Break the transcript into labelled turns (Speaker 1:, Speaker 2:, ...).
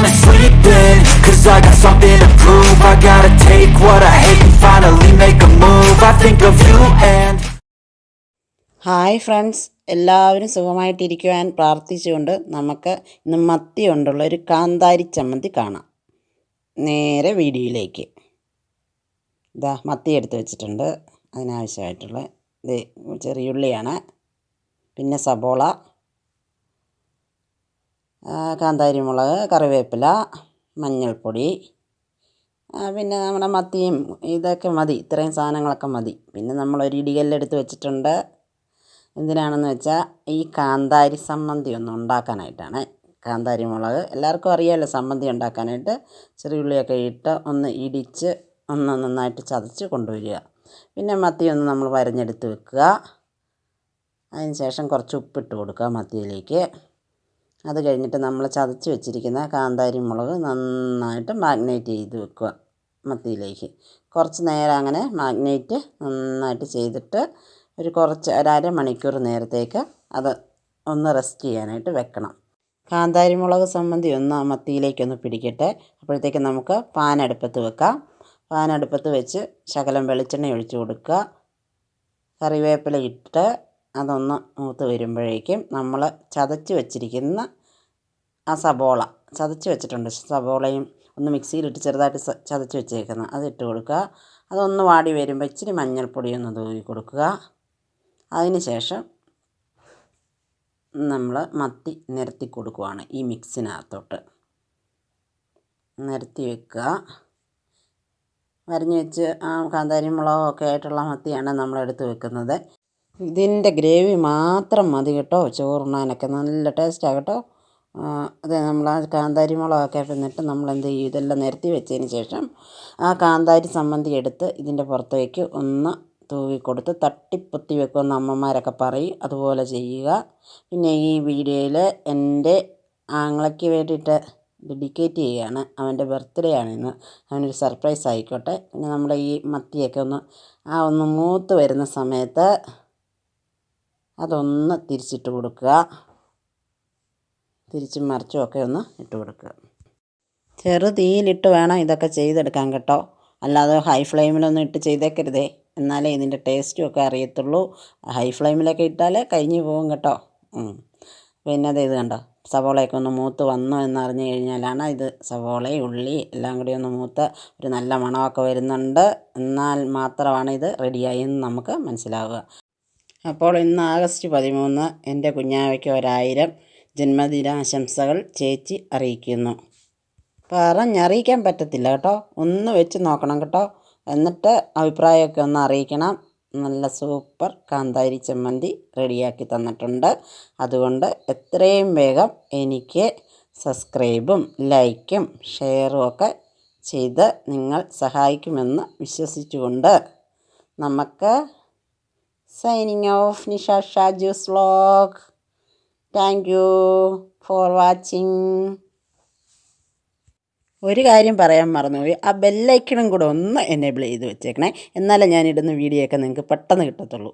Speaker 1: on and sleeping Cause I got something to prove. I gotta take what I hate and finally make a move. I think of you and
Speaker 2: hi friends എല്ലാവരും സുഖമായിട്ടിരിക്കുവാൻ പ്രാർത്ഥിച്ചുകൊണ്ട് നമുക്ക് ഇന്ന് മത്തി കൊണ്ടുള്ള ഒരു കാന്താരി ചമ്മന്തി കാണാം. നേരെ വീഡിയോയിലേക്ക്. ഇതാ മത്തി എടുത്ത് വെച്ചിട്ടുണ്ട്. അതിനാവശ്യമായിട്ടുള്ള ഇത് ചെറിയുള്ളിയാണ് പിന്നെ സബോള. കാന്താരി മുളക് കറിവേപ്പില മഞ്ഞൾപ്പൊടി പിന്നെ നമ്മുടെ മത്തിയും ഇതൊക്കെ മതി. ഇത്രയും സാധനങ്ങളൊക്കെ മതി. പിന്നെ നമ്മൾ ഒരു ഇടികല്ലെടുത്ത് വെച്ചിട്ടുണ്ട്. എന്തിനാണെന്ന് വെച്ചാൽ ഈ കാന്താരി സമ്മന്തി ഒന്ന് ഉണ്ടാക്കാനായിട്ടാണ്. കാന്താരി മുളക് എല്ലാവർക്കും അറിയാമല്ലോ സമ്മന്തി ഉണ്ടാക്കാനായിട്ട്. ചെറിയ ഉള്ളിയൊക്കെ ഇട്ട് ഒന്ന് ഇടിച്ച് ഒന്ന് നന്നായിട്ട് ചതച്ച് കൊണ്ടുവരിക. പിന്നെ മത്തി ഒന്ന് നമ്മൾ വരഞ്ഞെടുത്ത് വെക്കുക. അതിന് ശേഷം കുറച്ച് ഉപ്പിട്ട് കൊടുക്കുക മത്തിയിലേക്ക്. അത് കഴിഞ്ഞിട്ട് നമ്മൾ ചതച്ച് വെച്ചിരിക്കുന്ന കാന്താരി മുളക് നന്നായിട്ട് മാഗ്നേറ്റ് ചെയ്ത് വെക്കുക മത്തിയിലേക്ക്. കുറച്ച് നേരം അങ്ങനെ മാഗ്നേറ്റ് നന്നായിട്ട് ചെയ്തിട്ട് ഒരു കുറച്ച് ഒരു മണിക്കൂർ നേരത്തേക്ക് അത് ഒന്ന് റെസ്റ്റ് ചെയ്യാനായിട്ട് വെക്കണം. കാന്താരി മുളക് സംബന്ധി ഒന്ന് മത്തിയിലേക്കൊന്ന് പിടിക്കട്ടെ. അപ്പോഴത്തേക്ക് നമുക്ക് പാൻ അടുപ്പത്ത് വെക്കാം. പാൻ അടുപ്പത്ത് വെച്ച് ശകലം വെളിച്ചെണ്ണ ഒഴിച്ച് കൊടുക്കുക. കറിവേപ്പില ഇട്ട് അതൊന്ന് മൂത്ത് വരുമ്പോഴേക്കും നമ്മൾ ചതച്ച് വെച്ചിരിക്കുന്ന ആ സബോള ചതച്ച് വെച്ചിട്ടുണ്ട് സബോളയും ഒന്ന് മിക്സിയിലിട്ട് ചെറുതായിട്ട് ചതച്ച് വെച്ചേക്കുന്നത് അത് ഇട്ട് കൊടുക്കുക. അതൊന്ന് വാടി വരുമ്പോൾ ഇച്ചിരി മഞ്ഞൾപ്പൊടി ഒന്ന് തൂവി കൊടുക്കുക. അതിന് ശേഷം നമ്മൾ മത്തി നിരത്തി കൊടുക്കുവാണ് ഈ മിക്സിനകത്തോട്ട്. നിരത്തി വെക്കുക. വരഞ്ഞ് വെച്ച് ആ കാന്താരി മുളകൊക്കെ ആയിട്ടുള്ള മത്തിയാണ് നമ്മളെടുത്ത് വെക്കുന്നത്. ഇതിന്റെ ഗ്രേവി മാത്രം മതി കേട്ടോ. ചോറുണ്ണാനൊക്കെ നല്ല ടേസ്റ്റാണ് കേട്ടോ. അത് നമ്മൾ ആ കാന്താരി മുളകൊക്കെ എന്നിട്ട് നമ്മൾ എന്ത് ചെയ്യും? ഇതെല്ലാം നിരത്തി വെച്ചതിന് ശേഷം ആ കാന്താരി സംബന്ധി എടുത്ത് ഇതിന്റെ പുറത്തേക്ക് ഒന്ന് തൂവി കൊടുത്ത് തട്ടിപ്പൊത്തി വെക്കുമെന്ന് അമ്മമാരൊക്കെ പറയും. അതുപോലെ ചെയ്യുക. പിന്നെ ഈ വീഡിയോയിൽ എന്റെ ആങ്ങളയ്ക്ക് വേണ്ടിയിട്ട് ഡെഡിക്കേറ്റ് ചെയ്യുകയാണ്. അവന്റെ ബർത്ത്ഡേ ആണ് ഇന്ന്. അവനൊരു സർപ്രൈസ് ആയിക്കോട്ടെ. പിന്നെ നമ്മുടെ ഈ മത്തിയൊക്കെ ഒന്ന് ആ ഒന്ന് മൂത്ത് വരുന്ന സമയത്ത് അതൊന്ന് തിരിച്ചിട്ട് കൊടുക്കുക. തിരിച്ചും മറിച്ചും ഒക്കെ ഒന്ന് ഇട്ട് കൊടുക്കുക. ചെറു തീയിലിട്ട് വേണം ഇതൊക്കെ ചെയ്തെടുക്കാൻ കേട്ടോ. അല്ലാതെ ഹൈ ഫ്ലെയിമിലൊന്നും ഇട്ട് ചെയ്തേക്കരുതേ. എന്നാലേ ഇതിന്റെ ടേസ്റ്റും ഒക്കെ അറിയത്തുള്ളൂ. ഹൈ ഫ്ലെയിമിലൊക്കെ ഇട്ടാൽ കഴിഞ്ഞ് പോകും കേട്ടോ. പിന്നെ അത് ഇത് കണ്ടോ? സവോളയൊക്കെ ഒന്ന് മൂത്ത് വന്നു എന്നറിഞ്ഞു കഴിഞ്ഞാലാണ് ഇത് സവോള ഉള്ളി എല്ലാം കൂടി ഒന്ന് മൂത്ത് ഒരു നല്ല മണമൊക്കെ വരുന്നുണ്ട്. എന്നാൽ മാത്രമാണ് ഇത് റെഡിയായി എന്ന് നമുക്ക് മനസ്സിലാവുക. അപ്പോൾ ഇന്ന് ആഗസ്റ്റ് പതിമൂന്ന് എന്റെ കുഞ്ഞാവയ്ക്ക് ഒരായിരം ജന്മദിനാശംസകൾ ചേച്ചി അറിയിക്കുന്നു. പറഞ്ഞറിയിക്കാൻ പറ്റത്തില്ല കേട്ടോ. ഒന്ന് വെച്ച് നോക്കണം കേട്ടോ. എന്നിട്ട് അഭിപ്രായമൊക്കെ ഒന്ന് അറിയിക്കണം. നല്ല സൂപ്പർ കാന്താരി ചമ്മന്തി റെഡിയാക്കി തന്നിട്ടുണ്ട്. അതുകൊണ്ട് എത്രയും വേഗം എനിക്ക് സബ്സ്ക്രൈബും ലൈക്കും ഷെയറും ഒക്കെ ചെയ്ത് നിങ്ങൾ സഹായിക്കുമെന്ന് വിശ്വസിച്ചുകൊണ്ട് നമുക്ക് signing off Nisha Shaju's vlog. Thank you for watching ഒരു കാര്യം പറയാൻ മറന്നുപോയി ആ ബെല്ലൈക്കണും കൂടെ ഒന്ന് എനേബിൾ ചെയ്ത് വെച്ചേക്കണേ. എന്നാലേ ഞാനിടുന്ന വീഡിയോ ഒക്കെ നിങ്ങൾക്ക് പെട്ടെന്ന് കിട്ടത്തുള്ളൂ.